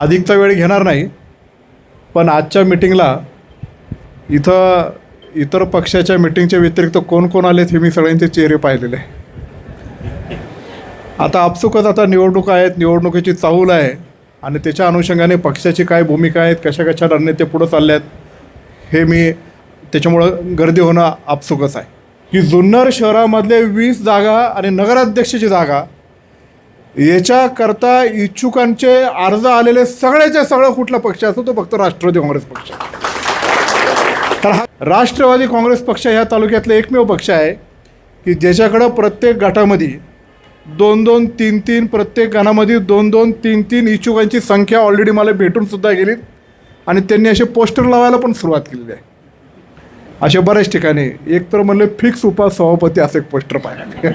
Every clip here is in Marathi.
अधिकचा वेळ घेणार नाही पण आजच्या मिटिंगला इथं इतर पक्षाच्या मिटिंगच्या व्यतिरिक्त कोण कोण आलेत हे मी सगळ्यांचे चेहरे पाहिलेले आहे. आता आपसुकच आता निवडणुका आहेत निवडणुकीची चाहूल आहे आणि त्याच्या अनुषंगाने पक्षाची काय भूमिका आहेत कशा कशा रणनेते पुढं चालल्या आहेत हे मी त्याच्यामुळं गर्दी होणं आपसुकच आहे. की जुन्नर शहरामधले वीस जागा आणि नगराध्यक्षाची जागा याच्याकरता इच्छुकांचे अर्ज आलेले सगळ्याच्या सगळं कुठला पक्ष असतो तो फक्त राष्ट्रवादी काँग्रेस पक्ष तर हा राष्ट्रवादी काँग्रेस पक्ष ह्या तालुक्यातला एकमेव पक्ष आहे की ज्याच्याकडं प्रत्येक गटामध्ये दोन दोन तीन तीन प्रत्येक गणामध्ये दोन दोन तीन तीन इच्छुकांची संख्या ऑलरेडी मला भेटून सुद्धा गेली आणि त्यांनी असे पोस्टर लावायला पण सुरुवात केलेली आहे. अशा बऱ्याच ठिकाणी. एक तर म्हणलं फिक्स उपा सभापती असं एक पोस्टर पाहिजे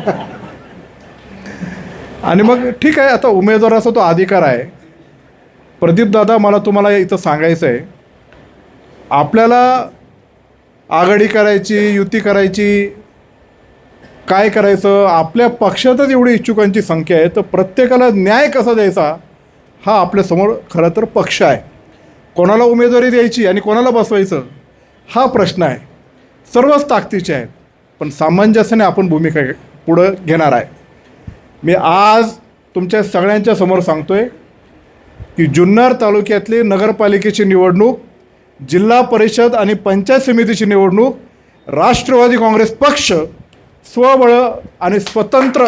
आणि मग ठीक आहे आता उमेदवाराचा तो अधिकार आहे. प्रदीप दादा मला तुम्हाला इथं सांगायचं आहे. आपल्याला आघाडी करायची युती करायची काय करायचं आपल्या पक्षातच एवढी इच्छुकांची संख्या आहे तर प्रत्येकाला न्याय कसा द्यायचा हा आपल्यासमोर खरं तर पक्ष आहे. कोणाला उमेदवारी द्यायची आणि कोणाला बसवायचं हा प्रश्न आहे. सर्वच ताकदीचे आहेत पण सामंजस्याने आपण भूमिका पुढं घेणार आहे. मी आज तुमच्या सगळ्यांच्या समोर आहे की जुन्नर तालुक्यातली नगरपालिकेची निवडणूक जिल्हा परिषद आणि पंचायत समितीची निवडणूक राष्ट्रवादी काँग्रेस पक्ष स्वबळ आणि स्वतंत्र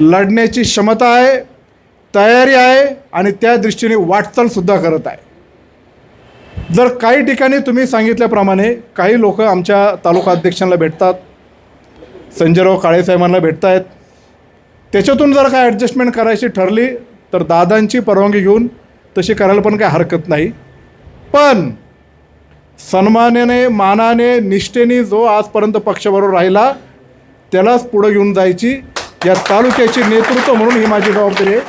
लढण्याची क्षमता आहे तयारी आहे आणि त्या दृष्टीने वाटचालसुद्धा करत आहे. जर काही ठिकाणी तुम्ही सांगितल्याप्रमाणे काही लोक आमच्या तालुका अध्यक्षांना भेटतात संजयराव काळेसाहेबांना भेटत आहेत त्याच्यातून जर काय ॲडजस्टमेंट करायची ठरली तर दादांची परवानगी घेऊन तशी करायला पण काही हरकत नाही. पण सन्मानाने मानाने निष्ठेने जो आजपर्यंत पक्षाबरोबर राहिला त्यालाच पुढं घेऊन जायची या तालुक्याची नेतृत्व म्हणून ही माझी जबाबदारी आहे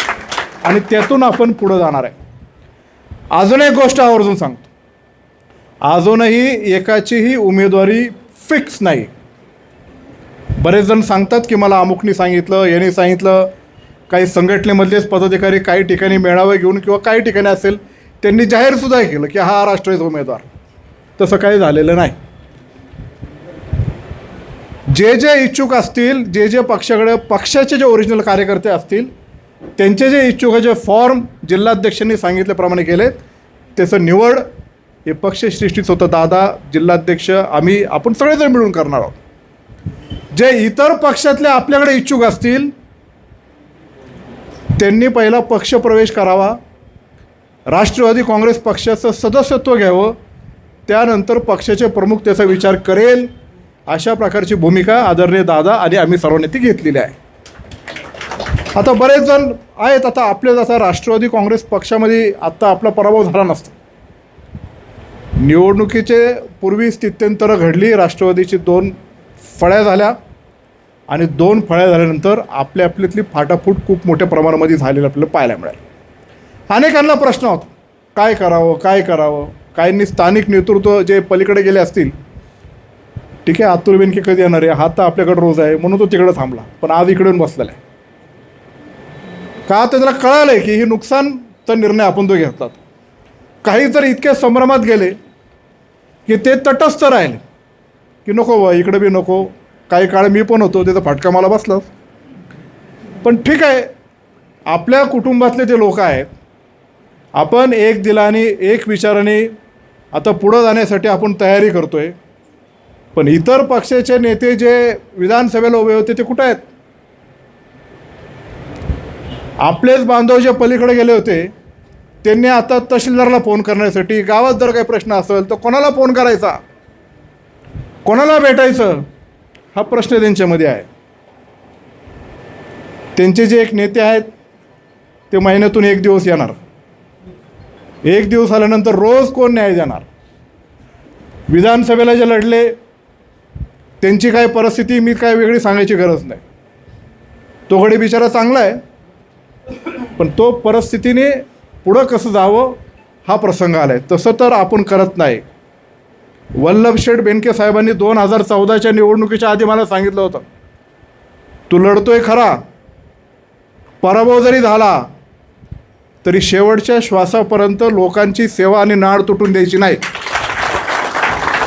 आणि त्यातून आपण पुढं जाणार आहे. अजून एक गोष्ट आवर्जून सांगतो. अजूनही एकाचीही उमेदवारी फिक्स नाही. बरेच जण सांगतात की मला अमुकनी सांगितलं याने सांगितलं काही संघटनेमधलेच पदाधिकारी काही ठिकाणी मेळावे घेऊन किंवा काही ठिकाणी असेल त्यांनी जाहीरसुद्धा केलं की हा राष्ट्रवादी उमेदवार. तसं काही झालेलं नाही. जे जे इच्छुक असतील जे जे पक्षाकडे पक्षाचे जे ओरिजिनल कार्यकर्ते असतील त्यांचे जे इच्छुकाचे फॉर्म जिल्हाध्यक्षांनी सांगितल्याप्रमाणे केलेत त्याचं निवड हे पक्षश्रेष्ठीच होतं. दादा जिल्हाध्यक्ष आम्ही आपण सगळेजण मिळून करणार आहोत. जे इतर पक्षातले आपल्याकडे इच्छुक असतील त्यांनी पहिला पक्षप्रवेश करावा. राष्ट्रवादी काँग्रेस पक्षाचं सदस्यत्व घ्यावं. त्यानंतर पक्षाचे प्रमुख त्याचा विचार करेल. अशा प्रकारची भूमिका आदरणीय दादा आणि आम्ही सर्वांनी ती घेतलेली आहे. आता बरेच जण आहेत. आता आपले जसा राष्ट्रवादी काँग्रेस पक्षामध्ये आत्ता आपला पराभव झाला नसतो. निवडणुकीचे पूर्वी स्थित्यंतरं घडली राष्ट्रवादीची दोन फळ्या झाल्या आणि दोन फळ्या झाल्यानंतर आपल्या आपल्यातली फाटाफूट खूप मोठ्या प्रमाणामध्ये झालेलं आपल्याला पाहायला मिळालं. अनेकांना प्रश्न होता काय करावं काय करावं? काहींनी स्थानिक नेतृत्व जे पलीकडे गेले असतील ठीक आहे आतुर बेनके कधी येणार आहे? हा तर आपल्याकडे रोज आहे म्हणून तो तिकडे थांबला पण आज इकडून बसलेला आहे. का त्याला कळालं आहे की हे नुकसानचा निर्णय आपण तो घेतलात. काही तर इतक्या संभ्रमात गेले की ते तटस्थ राहिले. की नको बा इकडं बी नको. काही काळ मी पण होतो त्याचा फटका मला बसलाच. पण ठीक आहे आपल्या कुटुंबातले जे लोक आहेत आपण एक दिलाने एक विचाराने आता पुढं जाण्यासाठी आपण तयारी करतो आहे पण इतर पक्षाचे नेते जे विधानसभेला उभे होते ते कुठं आहेत? आपलेच बांधव जे पलीकडे गेले होते त्यांनी आता तहसीलदारला फोन करण्यासाठी गावात जर काही प्रश्न असेल तर कोणाला फोन करायचा? कोणाला भेटायचं? हा प्रश्न त्यांच्यामध्ये आहे. त्यांचे जे एक नेते आहेत ते महिन्यातून एक दिवस येणार. एक दिवस आल्यानंतर रोज कोण न्याय देणार? विधानसभेला जे लढले त्यांची काय परिस्थिती मी काय वेगळी सांगायची गरज नाही. तो घडी बिचारा चांगला आहे पण तो परिस्थितीने पुढं कसं जावं हा प्रसंग आला आहे तसं तर आपण करत नाही. वल्लभ शेठ बेनके साहेबांनी दोन हजार चौदाच्या निवडणुकीच्या आधी मला सांगितलं होतं तू लढतोय खरा. पराभव जरी झाला तरी शेवटच्या श्वासापर्यंत लोकांची सेवा आणि नाड तुटून द्यायची नाही.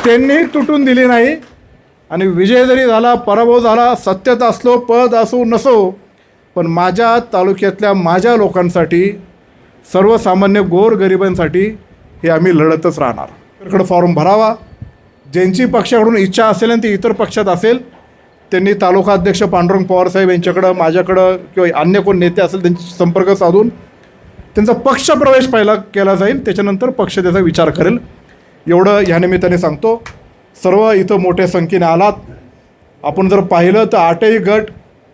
त्यांनी तुटून दिली नाही. आणि विजय जरी झाला पराभव झाला सत्यत असलो पद असो नसो पण माझ्या तालुक्यातल्या माझ्या लोकांसाठी सर्वसामान्य गोरगरिबांसाठी हे आम्ही लढतच राहणार. इकडं फॉर्म भरावा. ज्यांची पक्षाकडून इच्छा असेल आणि ती इतर पक्षात असेल त्यांनी तालुका अध्यक्ष पांडुरंग पवारसाहेब यांच्याकडं माझ्याकडं किंवा अन्य कोण नेते असेल त्यांची संपर्क साधून त्यांचा पक्ष प्रवेश पहिला केला जाईल. त्याच्यानंतर पक्ष त्याचा विचार करेल. एवढं ह्या निमित्ताने सांगतो. सर्व इथं मोठ्या संख्येने आलात. आपण जर पाहिलं तर आठही गट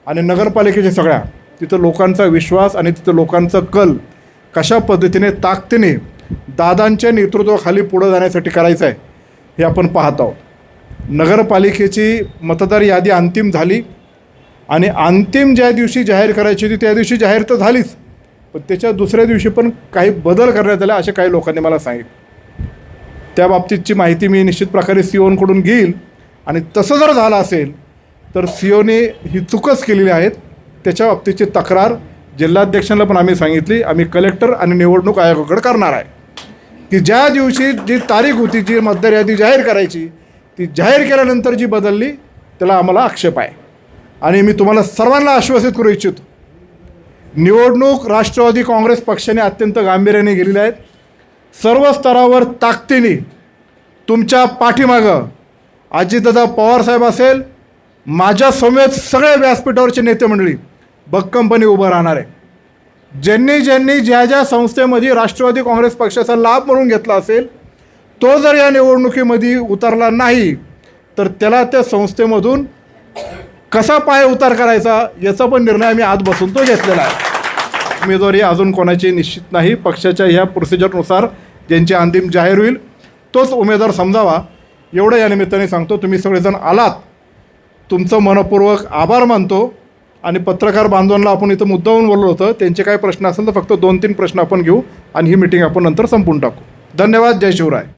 आणि नगरपालिकेच्या सगळ्या तिथं लोकांचा विश्वास आणि तिथं लोकांचं कल कशा पद्धतीने ताकदीने दादांच्या नेतृत्वाखाली पुढं जाण्यासाठी करायचं आहे हे आपण पाहत आहोत. नगरपालिकेची मतदार यादी अंतिम झाली आणि अंतिम ज्या दिवशी जाहीर करायची होती त्या दिवशी जाहीर तर झालीच. पण त्याच्या दुसऱ्या दिवशी पण काही बदल करण्यात आले असे काही लोकांनी मला सांगितलं. त्या बाबतीतची माहिती मी निश्चित प्रकारे सी ओनकडून घेईल. आणि तसं जर झालं असेल तर सी ओने ही चूकच केलेली आहेत. त्याच्या बाबतीची तक्रार जिल्हाध्यक्षांना पण आम्ही सांगितली आम्ही कलेक्टर आणि निवडणूक आयोगाकडे करणार आहे. की ज्या दिवशी जी तारीख होती जी मतदार यादी जाहीर करायची ती जाहीर केल्यानंतर जी बदलली त्याला आम्हाला आक्षेप आहे. आणि मी तुम्हाला सर्वांना आश्वासित करू इच्छितो निवडणूक राष्ट्रवादी काँग्रेस पक्षाने अत्यंत गांभीर्याने गेलेल्या आहेत सर्व स्तरावर ताकदीने तुमच्या पाठीमागं अजितदादा पवारसाहेब असेल माझ्या समेत सगळ्या व्यासपीठावरचे नेते मंडळी भक्कमपणे उभं राहणार आहे. ज्यांनी ज्यांनी ज्या ज्या संस्थेमध्ये राष्ट्रवादी काँग्रेस पक्षाचा लाभ म्हणून घेतला असेल तो जर या निवडणुकीमध्ये उतरला नाही तर त्याला त्या संस्थेमधून कसा पाय उतार करायचा याचा पण निर्णय आम्ही आत बसून तो घेतलेला आहे. उमेदवारी अजून कोणाची निश्चित नाही पक्षाच्या ह्या प्रोसिजरनुसार ज्यांची अंतिम जाहीर होईल तोच उमेदवार समजावा. एवढं या निमित्ताने सांगतो तुम्ही सगळेजण आलात. तुमचं मनपूर्वक आभार मानतो. आणि पत्रकार बांधवांना आपण इथं मुद्दाहून बोललो होतं त्यांचे काय प्रश्न असेल तर फक्त दोन तीन प्रश्न आपण घेऊ आणि ही मिटिंग आपण नंतर संपून टाकू. धन्यवाद जय शिवराय.